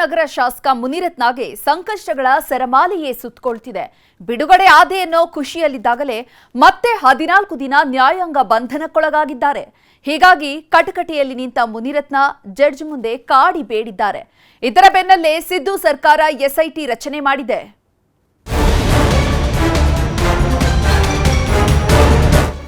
ನಗರ ಶಾಸಕ ಮುನಿರತ್ನಾಗೆ ಸಂಕಷ್ಟಗಳ ಸರಮಾಲೆಯೇ ಸುತ್ತಕೊಳ್ತಿದೆ. ಬಿಡುಗಡೆ ಆದೆ ಅನ್ನೋ ಖುಷಿಯಲ್ಲಿದ್ದಾಗಲೇ ಮತ್ತೆ ಹದಿನಾಲ್ಕು ದಿನ ನ್ಯಾಯಾಂಗ ಬಂಧನಕ್ಕೊಳಗಾಗಿದ್ದಾರೆ. ಹೀಗಾಗಿ ಕಟಕಟೆಯಲ್ಲಿ ನಿಂತ ಮುನಿರತ್ನ ಜಡ್ಜ್ ಮುಂದೆ ಕಾಡಿ ಬೇಡಿದ್ದಾರೆ. ಇದರ ಬೆನ್ನಲ್ಲೇ ಸಿದ್ದು ಸರ್ಕಾರ ಎಸ್ಐಟಿ ರಚನೆ ಮಾಡಿದೆ.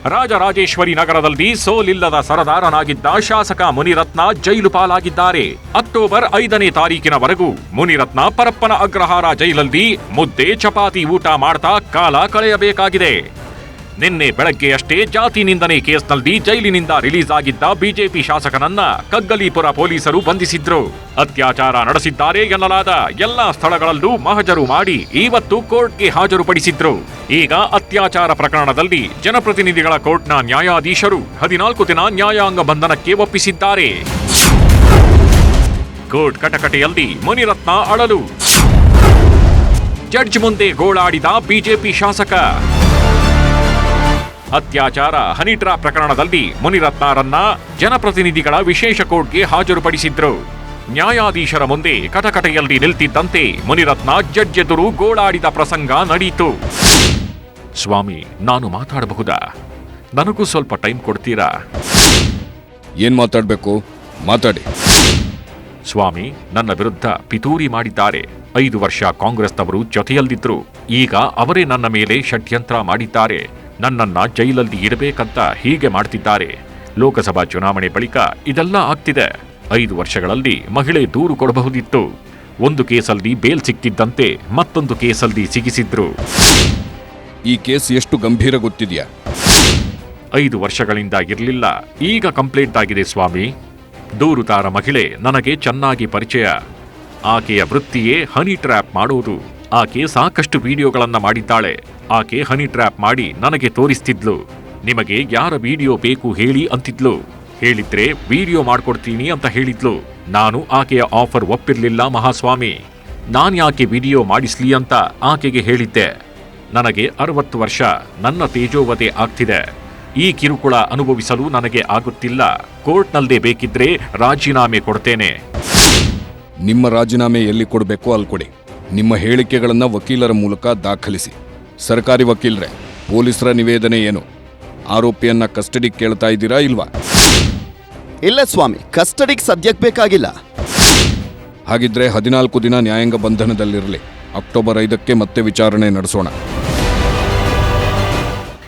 ರಾಜರಾಜೇಶ್ವರಿ ನಗರದಲ್ಲಿ ಸೋಲಿಲ್ಲದ ಸರದಾರನಾಗಿದ್ದ ಶಾಸಕ ಮುನಿರತ್ನ ಜೈಲು ಪಾಲಾಗಿದ್ದಾರೆ. ಅಕ್ಟೋಬರ್ ಐದನೇ ತಾರೀಕಿನವರೆಗೂ ಮುನಿರತ್ನ ಪರಪ್ಪನ ಅಗ್ರಹಾರ ಜೈಲಲ್ಲಿ ಮುದ್ದೆ, ಚಪಾತಿ, ಊಟ ಮಾಡ್ತಾ ಕಾಲ ಕಳೆಯಬೇಕಾಗಿದೆ. ನಿನ್ನೆ ಬೆಳಗ್ಗೆಯಷ್ಟೇ ಜಾತಿ ನಿಂದನೆ ಕೇಸ್ನಲ್ಲಿ ಜೈಲಿನಿಂದ ರಿಲೀಸ್ ಆಗಿದ್ದ ಬಿಜೆಪಿ ಶಾಸಕನನ್ನ ಕಗ್ಗಲೀಪುರ ಪೊಲೀಸರು ಬಂಧಿಸಿದ್ರು. ಅತ್ಯಾಚಾರ ನಡೆಸಿದ್ದಾರೆ ಎನ್ನಲಾದ ಎಲ್ಲಾ ಸ್ಥಳಗಳಲ್ಲೂ ಮಹಜರು ಮಾಡಿ ಇವತ್ತು ಕೋರ್ಟ್ಗೆ ಹಾಜರುಪಡಿಸಿದ್ರು. ಈಗ ಅತ್ಯಾಚಾರ ಪ್ರಕರಣದಲ್ಲಿ ಜನಪ್ರತಿನಿಧಿಗಳ ಕೋರ್ಟ್ನ ನ್ಯಾಯಾಧೀಶರು ಹದಿನಾಲ್ಕು ದಿನ ನ್ಯಾಯಾಂಗ ಬಂಧನಕ್ಕೆ ಒಪ್ಪಿಸಿದ್ದಾರೆ. ಕೋರ್ಟ್ ಕಟಕಟೆಯಲ್ಲಿ ಮುನಿರತ್ನ ಅಳಲು. ಜಡ್ಜ್ ಮುಂದೆ ಗೋಳಾಡಿದ ಬಿಜೆಪಿ ಶಾಸಕ ಅತ್ಯಾಚಾರ ಹನಿಟ್ರಾ ಪ್ರಕರಣದಲ್ಲಿ ಮುನಿರತ್ನರನ್ನ ಜನಪ್ರತಿನಿಧಿಗಳ ವಿಶೇಷ ಕೋರ್ಟ್ಗೆ ಹಾಜರುಪಡಿಸಿದ್ರು. ನ್ಯಾಯಾಧೀಶರ ಮುಂದೆ ಕಟಕಟೆಯಲ್ಲಿ ನಿಲ್ತಿದ್ದಂತೆ ಮುನಿರತ್ನ ಜಡ್ಜೆದುರು ಗೋಳಾಡಿದ ಪ್ರಸಂಗ ನಡೆಯಿತು ಸ್ವಾಮಿ ನಾನು ಮಾತಾಡಬಹುದಾ? ನನಗೂ ಸ್ವಲ್ಪ ಟೈಮ್ ಕೊಡ್ತೀರಾ? ಏನ್ ಮಾತಾಡಬೇಕು? ಮಾತಾಡಿ. ಸ್ವಾಮಿ ನನ್ನ ವಿರುದ್ಧ ಪಿತೂರಿ ಮಾಡಿದ್ದಾರೆ. ಐದು ವರ್ಷ ಕಾಂಗ್ರೆಸ್ನವರು ಜೊತೆಯಲ್ಲಿದ್ದರು ಈಗ ಅವರೇ ನನ್ನ ಮೇಲೆ ಷಡ್ಯಂತ್ರ ಮಾಡಿದ್ದಾರೆ. ನನ್ನನ್ನ ಜೈಲಲ್ಲಿ ಇಡಬೇಕಂತ ಹೀಗೆ ಮಾಡ್ತಿದ್ದಾರೆ. ಲೋಕಸಭಾ ಚುನಾವಣೆ ಬಳಿಕ ಇದೆಲ್ಲ ಆಗ್ತಿದೆ. ಐದು ವರ್ಷಗಳಲ್ಲಿ ಮಹಿಳೆ ದೂರು ಕೊಡಬಹುದಿತ್ತು. ಒಂದು ಕೇಸಲ್ಲಿ ಬೇಲ್ ಸಿಕ್ತಿದ್ದಂತೆ ಮತ್ತೊಂದು ಕೇಸಲ್ಲಿ ಸಿಗಿಸಿದ್ರು. ಈ ಕೇಸ್ ಎಷ್ಟು ಗಂಭೀರ ಗೊತ್ತಿದೆಯಾ? ಐದು ವರ್ಷಗಳಿಂದ ಇರಲಿಲ್ಲ. ಈಗ ಕಂಪ್ಲೇಂಟ್ ಆಗಿದೆ ಸ್ವಾಮಿ. ದೂರುದಾರ ಮಹಿಳೆ ನನಗೆ ಚೆನ್ನಾಗಿ ಪರಿಚಯ. ಆಕೆಯ ವೃತ್ತಿಯೇ ಹನಿ ಟ್ರ್ಯಾಪ್ ಮಾಡುವುದು ಆಕೆ ಸಾಕಷ್ಟು ವಿಡಿಯೋಗಳನ್ನು ಮಾಡಿದ್ದಾಳೆ. ಆಕೆ ಹನಿ ಟ್ರ್ಯಾಪ್ ಮಾಡಿ ನನಗೆ ತೋರಿಸ್ತಿದ್ಲು. ನಿಮಗೆ ಯಾರ ವಿಡಿಯೋ ಬೇಕು ಹೇಳಿ ಅಂತಿದ್ಲು. ಹೇಳಿದ್ರೆ ವಿಡಿಯೋ ಮಾಡ್ಕೊಡ್ತೀನಿ ಅಂತ ಹೇಳಿದ್ಲು. ನಾನು ಆಕೆಯ ಆಫರ್ ಒಪ್ಪಿರಲಿಲ್ಲ ಮಹಾಸ್ವಾಮಿ. ನಾನ್ಯಾಕೆ ವಿಡಿಯೋ ಮಾಡಿಸ್ಲಿ ಅಂತ ಆಕೆಗೆ ಹೇಳಿದ್ದೆ. ನನಗೆ ಅರವತ್ತು ವರ್ಷ, ನನ್ನ ತೇಜೋವಧೆ ಆಗ್ತಿದೆ. ಈ ಕಿರುಕುಳ ಅನುಭವಿಸಲು ನನಗೆ ಆಗುತ್ತಿಲ್ಲ. ಕೋರ್ಟ್ನಲ್ಲೇ ಬೇಕಿದ್ರೆ ರಾಜೀನಾಮೆ ಕೊಡ್ತೇನೆ. ನಿಮ್ಮ ರಾಜೀನಾಮೆ ಎಲ್ಲಿ ಕೊಡಬೇಕು ಅಲ್ಲಿ ಕೊಡಿ. ನಿಮ್ಮ ಹೇಳಿಕೆಗಳನ್ನು ವಕೀಲರ ಮೂಲಕ ದಾಖಲಿಸಿ. ಸರ್ಕಾರಿ ವಕೀಲರೇ ಪೊಲೀಸರ ನಿವೇದನೆ ಏನು? ಆರೋಪಿಯನ್ನ ಕಸ್ಟಡಿ ಕೇಳ್ತಾ ಇದ್ದೀರಾ ಇಲ್ವಾ? ಇಲ್ಲ ಸ್ವಾಮಿ ಕಸ್ಟಡಿಗೆ ಸದ್ಯಕ್ಕೆ ಬೇಕಾಗಿಲ್ಲ. ಹಾಗಿದ್ರೆ ಹದಿನಾಲ್ಕು ದಿನ ನ್ಯಾಯಾಂಗ ಬಂಧನದಲ್ಲಿರಲಿ. ಅಕ್ಟೋಬರ್ ಐದಕ್ಕೆ ಮತ್ತೆ ವಿಚಾರಣೆ ನಡೆಸೋಣ.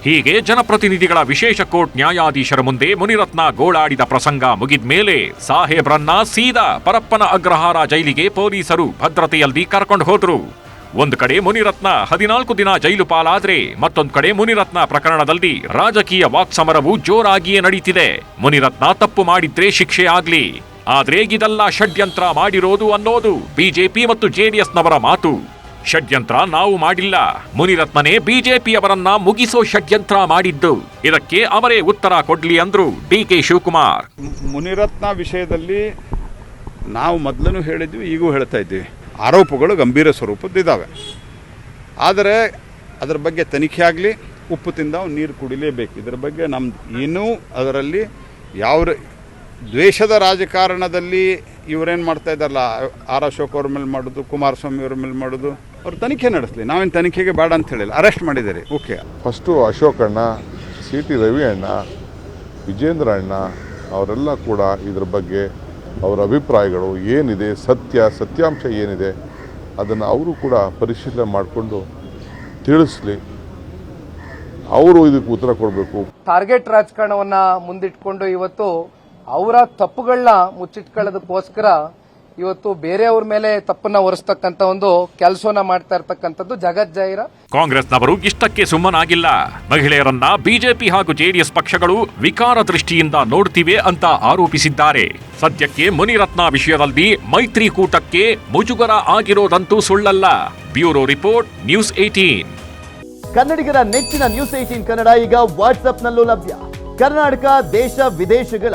ಹೀಗೆ ಜನಪ್ರತಿನಿಧಿಗಳ ವಿಶೇಷ ಕೋರ್ಟ್ ನ್ಯಾಯಾಧೀಶರ ಮುಂದೆ ಮುನಿರತ್ನ ಗೋಳಾಡಿದ ಪ್ರಸಂಗ ಮುಗಿದ್ಮೇಲೆ ಸಾಹೇಬ್ರನ್ನ ಸೀದಾ ಪರಪ್ಪನ ಅಗ್ರಹಾರ ಜೈಲಿಗೆ ಪೊಲೀಸರು ಭದ್ರತೆಯಲ್ಲಿ ಕರ್ಕೊಂಡು ಹೋದ್ರು. ಒಂದು ಕಡೆ ಮುನಿರತ್ನ ಹದಿನಾಲ್ಕು ದಿನ ಜೈಲು ಪಾಲಾದ್ರೆ, ಮತ್ತೊಂದು ಕಡೆ ಮುನಿರತ್ನ ಪ್ರಕರಣದಲ್ಲಿ ರಾಜಕೀಯ ವಾಕ್ಸಮರವು ಜೋರಾಗಿಯೇ ನಡೀತಿದೆ. ಮುನಿರತ್ನ ತಪ್ಪು ಮಾಡಿದ್ರೆ ಶಿಕ್ಷೆ ಆಗ್ಲಿ. ಆದ್ರೆ ಇದೆಲ್ಲ ಷಡ್ಯಂತ್ರ ಮಾಡಿರೋದು ಅನ್ನೋದು ಬಿಜೆಪಿ ಮತ್ತು ಜೆಡಿಎಸ್ನವರ ಮಾತು. ಷಡ್ಯಂತ್ರ ನಾವು ಮಾಡಿಲ್ಲ. ಮುನಿರತ್ನನೇ ಬಿಜೆಪಿಯವರನ್ನ ಮುಗಿಸೋ ಷಡ್ಯಂತ್ರ ಮಾಡಿದ್ದು. ಇದಕ್ಕೆ ಅವರೇ ಉತ್ತರ ಕೊಡ್ಲಿ ಅಂದ್ರು ಡಿ ಕೆ ಶಿವಕುಮಾರ್. ಮುನಿರತ್ನ ವಿಷಯದಲ್ಲಿ ನಾವು ಮೊದಲೂ ಹೇಳಿದ್ವಿ, ಈಗೂ ಹೇಳ್ತಾ ಇದ್ದೀವಿ. ಆರೋಪಗಳು ಗಂಭೀರ ಸ್ವರೂಪದ್ದಿದ್ದಾವೆ. ಆದರೆ ಅದರ ಬಗ್ಗೆ ತನಿಖೆ ಆಗಲಿ, ಉಪ್ಪು ತಿಂದ ನೀರು ಕುಡಿಲೇಬೇಕು. ಇದರ ಬಗ್ಗೆ ನಮ್ದು ಏನೂ ಅದರಲ್ಲಿ ಯಾವ ದ್ವೇಷದ ರಾಜಕಾರಣದಲ್ಲಿ ಇವರೇನು ಮಾಡ್ತಾ ಇದ್ದಾರಲ್ಲ ಆರ್ ಅಶೋಕ್ ಅವ್ರ ಮೇಲೆ ಮಾಡೋದು ಕುಮಾರಸ್ವಾಮಿ ಅವ್ರ ಮೇಲೆ ಮಾಡೋದು ಅವ್ರು ತನಿಖೆ ನಡೆಸಲಿ. ನಾವೇನು ತನಿಖೆಗೆ ಬೇಡ ಅಂತ ಹೇಳಿಲ್ಲ. ಅರೆಸ್ಟ್ ಮಾಡಿದ್ದಾರೆ. ಓಕೆ ಫಸ್ಟು ಅಶೋಕ್ ಅಣ್ಣ ಸಿ ಟಿ ರವಿ ಅಣ್ಣ ವಿಜೇಂದ್ರ ಅಣ್ಣ ಅವರೆಲ್ಲ ಕೂಡ ಇದ್ರ ಬಗ್ಗೆ ಅವರ ಅಭಿಪ್ರಾಯಗಳು ಏನಿದೆ ಸತ್ಯ ಸತ್ಯಾಂಶ ಏನಿದೆ ಅದನ್ನು ಅವರು ಕೂಡ ಪರಿಶೀಲನೆ ಮಾಡಿಕೊಂಡು ತಿಳಿಸ್ಲಿ. ಅವರು ಇದಕ್ಕೆ ಉತ್ತರ ಕೊಡಬೇಕು. ಟಾರ್ಗೆಟ್ ರಾಜಕಾರಣವನ್ನು ಮುಂದಿಟ್ಕೊಂಡು ಇವತ್ತು ಅವರ ತಪ್ಪುಗಳನ್ನ ಮುಚ್ಚಿಟ್ಕೊಳ್ಳೋದಕ್ಕೋಸ್ಕರ ಇವತ್ತು ಬೇರೆಯವ್ರ ಮೇಲೆ ತಪ್ಪನ್ನ ಒರೆಸ್ತಕ್ಕಂತ ಒಂದು ಕೆಲಸವನ್ನ ಮಾಡ್ತಾ ಇರ್ತಕ್ಕಂಥದ್ದು ಜಗಜ್ಜಾಹಿರ ಕಾಂಗ್ರೆಸ್ನವರು ಇಷ್ಟಕ್ಕೆ ಸುಮ್ಮನಾಗಿಲ್ಲ. ಮಹಿಳೆಯರನ್ನ ಬಿಜೆಪಿ ಹಾಗೂ ಜೆಡಿಎಸ್ ಪಕ್ಷಗಳು ವಿಕಾರ ದೃಷ್ಟಿಯಿಂದ ನೋಡ್ತಿವೆ ಅಂತ ಆರೋಪಿಸಿದ್ದಾರೆ. ಸದ್ಯಕ್ಕೆ ಮುನಿರತ್ನ ವಿಷಯದಲ್ಲಿ ಮೈತ್ರಿಕೂಟಕ್ಕೆ ಮುಜುಗರ ಆಗಿರೋದಂತೂ ಸುಳ್ಳಲ್ಲ. ಬ್ಯೂರೋ ರಿಪೋರ್ಟ್ ನ್ಯೂಸ್ ಏಟೀನ್ ಕನ್ನಡಿಗರ ನೆಚ್ಚಿನ ನ್ಯೂಸ್ ಏಟೀನ್ ಕನ್ನಡ ಈಗ ವಾಟ್ಸ್ಆಪ್ನಲ್ಲೂ ಲಭ್ಯ. ಕರ್ನಾಟಕ ದೇಶ ವಿದೇಶಗಳ